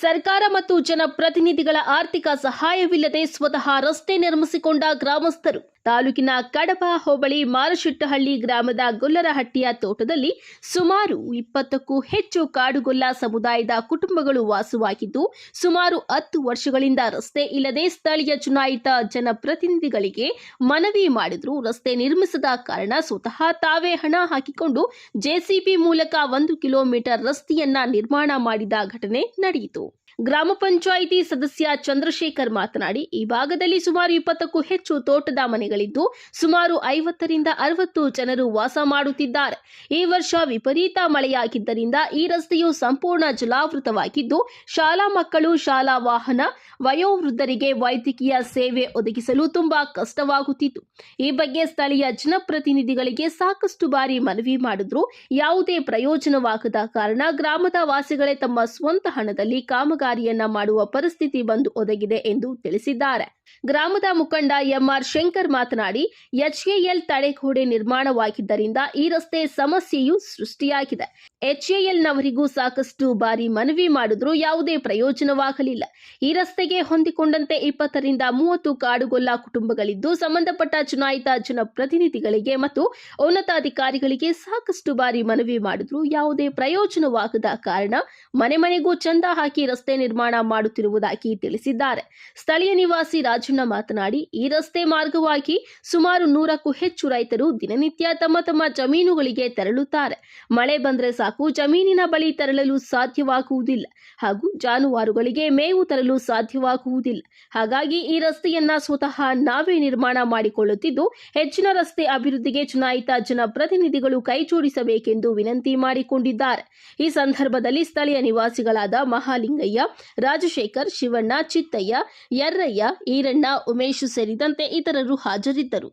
ಸರ್ಕಾರ ಮತ್ತು ಜನಪ್ರತಿನಿಧಿಗಳ ಆರ್ಥಿಕ ಸಹಾಯವಿಲ್ಲದೆ ಸ್ವತಃ ರಸ್ತೆ ನಿರ್ಮಿಸಿಕೊಂಡ ಗ್ರಾಮಸ್ಥರು. ತಾಲೂಕಿನ ಕಡಬ ಹೋಬಳಿ ಮಾರಶೆಟ್ಟಹಳ್ಳಿ ಗ್ರಾಮದ ಗೊಲ್ಲರಹಟ್ಟಿಯ ತೋಟದಲ್ಲಿ ಸುಮಾರು ಇಪ್ಪತ್ತಕ್ಕೂ ಹೆಚ್ಚು ಕಾಡುಗೊಲ್ಲ ಸಮುದಾಯದ ಕುಟುಂಬಗಳು ವಾಸವಾಗಿದ್ದು, ಸುಮಾರು ಹತ್ತು ವರ್ಷಗಳಿಂದ ರಸ್ತೆ ಇಲ್ಲದೆ ಸ್ಥಳೀಯ ಚುನಾಯಿತ ಜನಪ್ರತಿನಿಧಿಗಳಿಗೆ ಮನವಿ ಮಾಡಿದ್ರು. ರಸ್ತೆ ನಿರ್ಮಿಸದ ಕಾರಣ ಸ್ವತಃ ತಾವೇ ಹಣ ಹಾಕಿಕೊಂಡು ಜೆಸಿಬಿ ಮೂಲಕ ಒಂದು ಕಿಲೋಮೀಟರ್ ರಸ್ತೆಯನ್ನ ನಿರ್ಮಾಣ ಮಾಡಿದ ಘಟನೆ ನಡೆಯಿತು. ಗ್ರಾಮ ಪಂಚಾಯಿತಿ ಸದಸ್ಯ ಚಂದ್ರಶೇಖರ್ ಮಾತನಾಡಿ, ಈ ಭಾಗದಲ್ಲಿ ಸುಮಾರು ಇಪ್ಪತ್ತಕ್ಕೂ ಹೆಚ್ಚು ತೋಟದ ಮನೆಗಳಿದ್ದು ಸುಮಾರು ಐವತ್ತರಿಂದ ಅರವತ್ತು ಜನರು ವಾಸ ಮಾಡುತ್ತಿದ್ದಾರೆ. ಈ ವರ್ಷ ವಿಪರೀತ ಮಳೆಯಾಗಿದ್ದರಿಂದ ಈ ರಸ್ತೆಯು ಸಂಪೂರ್ಣ ಜಲಾವೃತವಾಗಿದ್ದು, ಶಾಲಾ ಮಕ್ಕಳು, ಶಾಲಾ ವಾಹನ, ವಯೋವೃದ್ಧರಿಗೆ ವೈದ್ಯಕೀಯ ಸೇವೆ ಒದಗಿಸಲು ತುಂಬಾ ಕಷ್ಟವಾಗುತ್ತಿತ್ತು. ಈ ಬಗ್ಗೆ ಸ್ಥಳೀಯ ಜನಪ್ರತಿನಿಧಿಗಳಿಗೆ ಸಾಕಷ್ಟು ಬಾರಿ ಮನವಿ ಮಾಡಿದ್ರು. ಯಾವುದೇ ಪ್ರಯೋಜನವಾಗದ ಕಾರಣ ಗ್ರಾಮದ ವಾಸಿಗಳೇ ತಮ್ಮ ಸ್ವಂತ ಹಣದಲ್ಲಿ ಕಾಮಗಾರಿಯನ್ನ ಮಾಡುವ ಪರಿಸ್ಥಿತಿ ಬಂದು ಒದಗಿದೆ ಎಂದು ತಿಳಿಸಿದ್ದಾರೆ. ಗ್ರಾಮದ ಮುಖಂಡ ಎಂಆರ್ ಶಂಕರ್ ಮಾತನಾಡಿ, ಎಚ್ಎಎಲ್ ತಡೆಗೋಡೆ ನಿರ್ಮಾಣವಾಗಿದ್ದರಿಂದ ಈ ರಸ್ತೆ ಸಮಸ್ಯೆಯು ಸೃಷ್ಟಿಯಾಗಿದೆ. ಎಚ್ಎಎಲ್ನವರಿಗೂ ಸಾಕಷ್ಟು ಬಾರಿ ಮನವಿ ಮಾಡಿದ್ರೂ ಯಾವುದೇ ಪ್ರಯೋಜನವಾಗಲಿಲ್ಲ. ಈ ರಸ್ತೆಗೆ ಹೊಂದಿಕೊಂಡಂತೆ ಇಪ್ಪತ್ತರಿಂದ ಮೂವತ್ತು ಕಾಡುಗೊಲ್ಲ ಕುಟುಂಬಗಳಿದ್ದು, ಸಂಬಂಧಪಟ್ಟ ಚುನಾಯಿತ ಜನಪ್ರತಿನಿಧಿಗಳಿಗೆ ಮತ್ತು ಉನ್ನತಾಧಿಕಾರಿಗಳಿಗೆ ಸಾಕಷ್ಟು ಬಾರಿ ಮನವಿ ಮಾಡಿದ್ರೂ ಯಾವುದೇ ಪ್ರಯೋಜನವಾಗದ ಕಾರಣ ಮನೆ ಮನೆಗೂ ಚಂದ ಹಾಕಿ ರಸ್ತೆ ನಿರ್ಮಾಣ ಮಾಡುತ್ತಿರುವುದಾಗಿ ತಿಳಿಸಿದ್ದಾರೆ. ಸ್ಥಳೀಯ ನಿವಾಸಿ ರಾಜಣ್ಣ ಮಾತನಾಡಿ, ಈ ರಸ್ತೆ ಮಾರ್ಗವಾಗಿ ಸುಮಾರು ನೂರಕ್ಕೂ ಹೆಚ್ಚು ರೈತರು ದಿನನಿತ್ಯ ತಮ್ಮ ತಮ್ಮ ಜಮೀನುಗಳಿಗೆ ತೆರಳುತ್ತಾರೆ. ಮಳೆ ಬಂದರೆ ಸಾಕು, ಜಮೀನಿನ ಬಳಿ ತೆರಳಲು ಸಾಧ್ಯವಾಗುವುದಿಲ್ಲ ಹಾಗೂ ಜಾನುವಾರುಗಳಿಗೆ ಮೇವು ತರಲು ಸಾಧ್ಯವಾಗುವುದಿಲ್ಲ. ಹಾಗಾಗಿ ಈ ರಸ್ತೆಯನ್ನ ಸ್ವತಃ ನಾವೇ ನಿರ್ಮಾಣ ಮಾಡಿಕೊಳ್ಳುತ್ತಿದ್ದು, ಹೆಚ್ಚಿನ ರಸ್ತೆ ಅಭಿವೃದ್ಧಿಗೆ ಚುನಾಯಿತ ಜನಪ್ರತಿನಿಧಿಗಳು ಕೈಜೋಡಿಸಬೇಕೆಂದು ವಿನಂತಿ ಮಾಡಿಕೊಂಡಿದ್ದಾರೆ. ಈ ಸಂದರ್ಭದಲ್ಲಿ ಸ್ಥಳೀಯ ನಿವಾಸಿಗಳಾದ ಮಹಾಲಿಂಗಯ್ಯ, ರಾಜಶೇಖರ್, ಶಿವಣ್ಣ, ಚಿತ್ತಯ್ಯ, ಯರ್ರಯ್ಯ ಈರಣ್ಣ ಉಮೇಶ್ ಸೇರಿದಂತೆ ಇತರರು ಹಾಜರಿದ್ದರು.